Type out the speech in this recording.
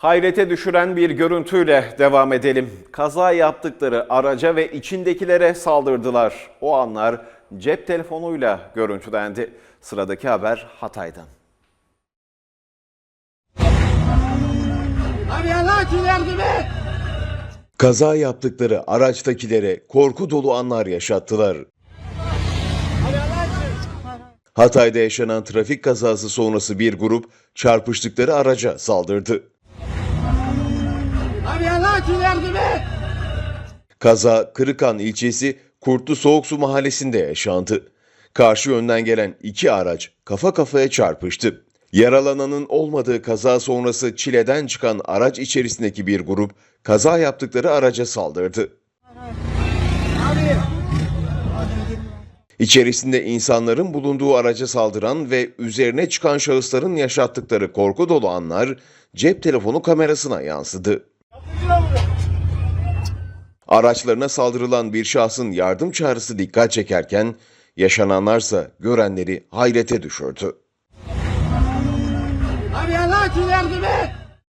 Hayrete düşüren bir görüntüyle devam edelim. Kaza yaptıkları araca ve içindekilere saldırdılar. O anlar cep telefonuyla görüntülendi. Sıradaki haber Hatay'dan. Kaza yaptıkları araçtakilere korku dolu anlar yaşattılar. Hatay'da yaşanan trafik kazası sonrası bir grup çarpıştıkları araca saldırdı. Yardım et. Kaza Kırıkan ilçesi Kurtlu Soğuksu mahallesinde yaşandı. Karşı yönden gelen iki araç kafa kafaya çarpıştı. Yaralananın olmadığı kaza sonrası çileden çıkan araç içerisindeki bir grup kaza yaptıkları araca saldırdı. İçerisinde insanların bulunduğu araca saldıran ve üzerine çıkan şahısların yaşattıkları korku dolu anlar cep telefonu kamerasına yansıdı. Araçlarına saldırılan bir şahsın yardım çağrısı dikkat çekerken yaşananlarsa görenleri hayrete düşürdü. Abi Allah yardım et.